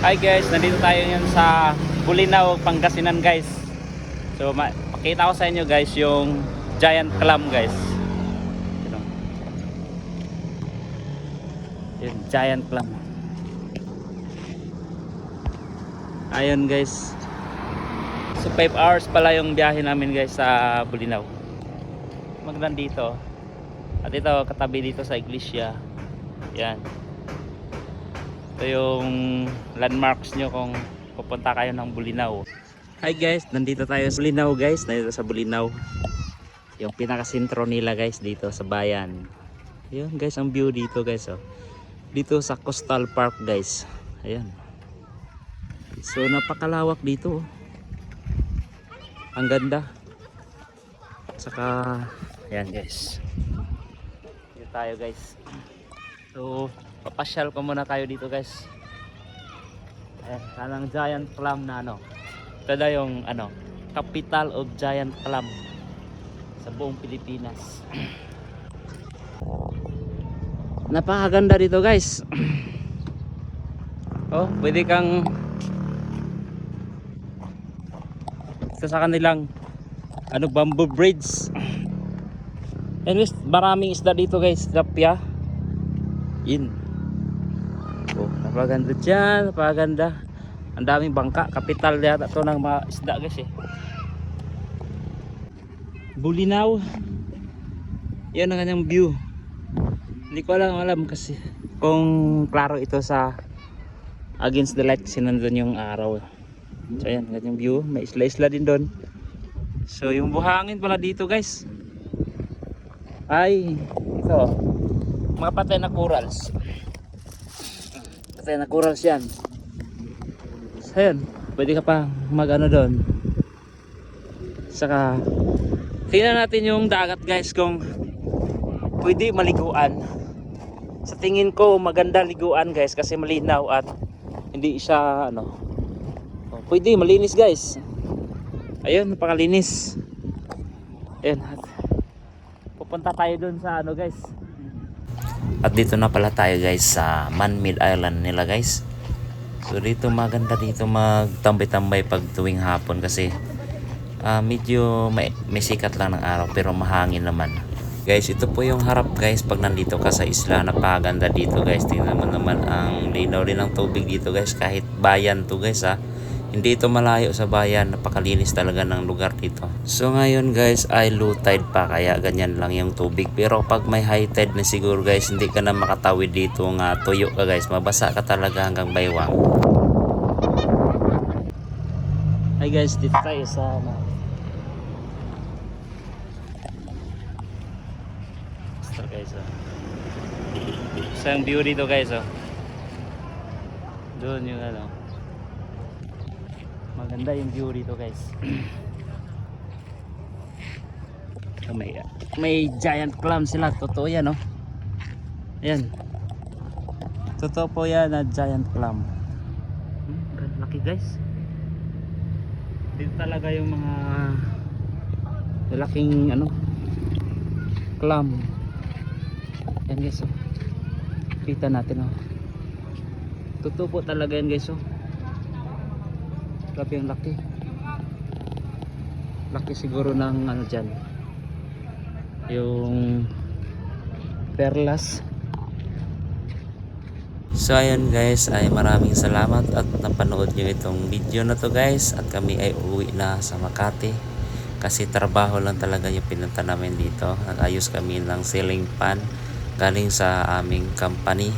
Hi guys, nandito tayo ngayon sa Bulinaw, Pangasinan guys. So, pakita ko sa inyo guys yung giant clam guys. Yun, oh. Yun, giant clam. Ayun guys. So 5 hours pala yung biyahe namin guys sa Bulinaw. Magandang dito. At ito, katabi dito sa iglesia. Yan. Ito yung landmarks nyo kung pupunta kayo ng Bulinaw. Hi guys, nandito tayo sa Bulinaw guys. Nandito sa Bulinaw. Yung pinakasentro nila guys dito sa bayan. Ayun guys, ang view dito guys. Oh. Dito sa Coastal Park guys. Ayan. So napakalawak dito. oh. Ang ganda. Saka, ayan guys. Dito tayo guys. So, papasyal ko muna kayo dito guys. Ayan, kanang giant clam na ano. Na yung ano, capital of giant clam sa buong Pilipinas. Napakaganda dito guys. oh, pwede kang ito sa kanilang ano bamboo bridge. Anyways, maraming isda dito guys, tilapia. Yun. Napaganda dyan, napaganda. Ang daming bangka, kapital yata to ng mga isda guys eh. Bulinaw. Yan ang kanyang view. Hindi ko alam alam kasi kung klaro ito sa against the light kasi nandun yung araw. So ayan, ganyang view. May isla-isla din doon. So yung buhangin pala dito guys. Ay, ito. Mga patay na corals. Patay na corals yan. So pwede ka pa mag ano doon. Saka, tingnan natin yung dagat guys kung pwede maliguan. Sa tingin ko maganda liguan guys kasi malinaw at hindi siya ano. Oh, pwede malinis guys. Ayun, napakalinis. Ayun. Pupunta tayo dun sa ano guys. At dito na pala tayo guys sa man-made island nila guys. So dito maganda dito magtambay-tambay pag tuwing hapon kasi ah, medyo may, may sikat lang ng araw pero mahangin naman. Guys, ito po yung harap guys pag nandito ka sa isla. Napakaganda dito guys. Tingnan mo naman ang linaw din ng tubig dito guys. Kahit bayan to guys ha. Hindi ito malayo sa bayan. Napakalinis talaga ng lugar dito. So ngayon guys ay low tide pa kaya ganyan lang yung tubig. Pero pag may high tide na siguro guys hindi ka na makatawid dito nga tuyo ka guys. Mabasa ka talaga hanggang baywang. Hi guys, dito tayo sa ano, guys oh. Isang view dito guys oh. Doon yung ano. Maganda yung view dito guys. So, may may giant clam sila. Totoo yan oh. Ayan. Totoo po yan na giant clam. Hmm, laki guys. Dito talaga yung mga malaking ano clam. Yan guys oh. Kita natin oh. Totoo po talaga yan guys oh. Grabe ang laki. Laki siguro ng ano dyan. Yung perlas. So ayun guys ay maraming salamat at napanood nyo itong video na to guys at kami ay uwi na sa Makati kasi trabaho lang talaga yung pinunta namin dito nag-ayos kami ng ceiling fan galing sa aming company